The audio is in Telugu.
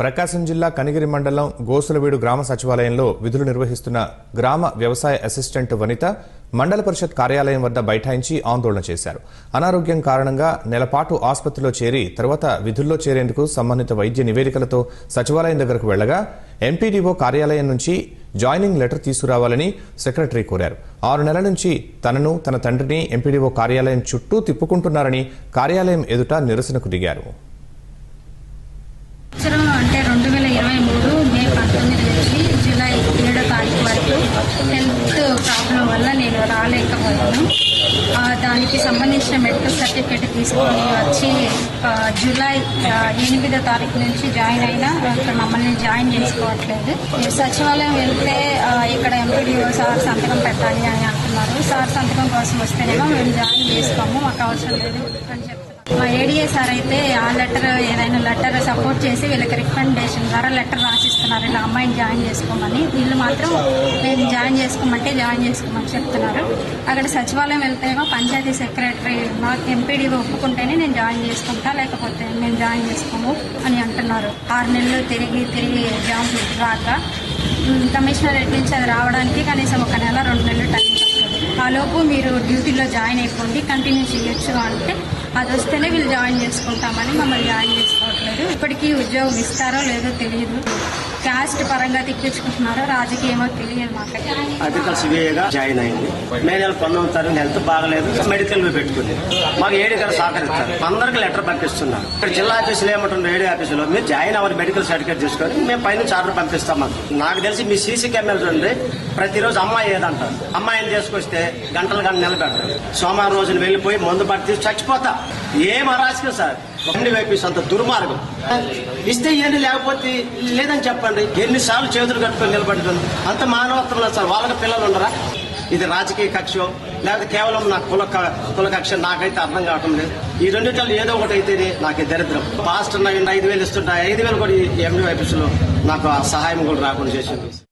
ప్రకాశం జిల్లా కనిగిరి మండలం గోసులవీడు గ్రామ సచివాలయంలో విధులు నిర్వహిస్తున్న గ్రామ వ్యవసాయ అసిస్టెంట్ వనిత మండల పరిషత్ కార్యాలయం వద్ద బైఠాయించి ఆందోళన చేశారు. అనారోగ్యం కారణంగా నెలపాటు ఆసుపత్రిలో చేరి తర్వాత విధుల్లో చేరేందుకు సంబంధిత వైద్య నివేదికలతో సచివాలయం దగ్గరకు వెళ్ళగా ఎంపీడీఓ కార్యాలయం నుంచి జాయినింగ్ లెటర్ తీసుకురావాలని సెక్రటరీ కోరారు. ఆరు నెలల నుంచి తనను తన తండ్రిని ఎంపీడీఓ కార్యాలయం చుట్టూ తిప్పుకుంటున్నారని కార్యాలయం ఎదుట నిరసనకు దిగారు సంవత్సరం అంటే రెండు వేల ఇరవై మూడు మే పంతొమ్మిది నుంచి జూలై ఏడో తారీఖు వరకు హెల్త్ ప్రాబ్లం uh, వల్ల నేను రాలేకపోయాను. దానికి సంబంధించిన మెడికల్ సర్టిఫికేట్ తీసుకొని వచ్చి జూలై ఎనిమిదో తారీఖు నుంచి జాయిన్ అయినా ఇక్కడ మమ్మల్ని జాయిన్ చేసుకోవట్లేదు. మీరు సచివాలయం వెళ్తే ఇక్కడ ఎంపీడీఓ సార్ సంతకం పెట్టాలి అని అంటున్నారు. సార్ సంతకం కోసం వస్తేనేమో మేము జాయిన్ చేసుకోము మాకు అవసరం లేదు అని చెప్పి మా ఏడీఏ సార్ అయితే ఆ లెటర్ ఏదైనా లెటర్ సపోర్ట్ చేసి వీళ్ళకి రికమెండేషన్ ద్వారా లెటర్ రాసిస్తున్నారు. ఇలా అమ్మాయిని జాయిన్ చేసుకోమని. వీళ్ళు మాత్రం మేము జాయిన్ చేసుకోమంటే జాయిన్ చేసుకోమని చెప్తున్నారు. అక్కడ సచివాలయం వెళ్తేమో పంచాయతీ సెక్రటరీ మాకు ఎంపీడీ ఒప్పుకుంటేనే నేను జాయిన్ చేసుకుంటా లేకపోతే మేము జాయిన్ చేసుకోము అని అంటున్నారు. ఆరు నెలలు తిరిగి తిరిగి జాబ్ రాక. కమిషనర్ కమిషనరేట్ నుంచి అది రావడానికి కనీసం ఒక నెల రెండు నెలలు టైం ఆలోపు ఆ లోపు మీరు డ్యూటీలో జాయిన్ అయిపోండి కంటిన్యూ చేయొచ్చు అంటే అది వస్తేనే వీళ్ళు జాయిన్ చేసుకుంటామని మమ్మల్ని జాయిన్ లేదు. ఇప్పటికీ ఉద్యోగం ఇస్తారో లేదో తెలియదు క్యాస్ట్ పరంగా తెప్పించుకుంటున్నారో రాజకీయమో తెలియదు మాకు అగ్రికల్చర్ జాయిన్ అయింది. మే నెల పంతొమ్మిది తారీఖు హెల్త్ బాగలేదు. మెడికల్ పెట్టుకుంది. మాకు ఏడు గారు సహకరిస్తారు. అందరికి లెటర్ పంపిస్తున్నారు. ఇక్కడ జిల్లా ఆఫీసులో ఏమంటుంది ఏడు ఆఫీసులో మీరు జాయిన్ అవ్వాలి మెడికల్ సర్టిఫికేట్ తీసుకొని మేము పైన ఆర్డర్ పంపిస్తాం మాకు. నాకు తెలిసి మీ సీసీ కెమెరా ఉంది ప్రతిరోజు అమ్మాయి ఏదంటారు? అమ్మాయిని తీసుకొస్తే గంటలు గంట నిలబెడతారు. సోమవారం రోజున వెళ్ళిపోయి మందు పట్టి చచ్చిపోతా. ఏం అరాచకం సార్? రెండు వైపీస్ అంత దుర్మార్గం. ఇస్తే ఏంటి లేకపోతే లేదని చెప్పండి. ఎన్నిసార్లు చేతులు కట్టుకొని నిలబడుతుంది అంత మానవత్వం లేదు సార్ వాళ్ళకి పిల్లలు ఉండరా? ఇది రాజకీయ కక్ష లేకపోతే కేవలం నా కుల క- కుల కక్ష నాకైతే అర్థం కావటం లేదు. ఈ రెండిట్లో ఏదో ఒకటి అయితేనే నాకు దరిద్రం. పాస్ట్ ఐదు వేలు ఇస్తుంటా ఐదు వేలు కూడా ఈ ఎండి వైపీస్లో నాకు ఆ సహాయం కూడా రాకుండా చేసింది.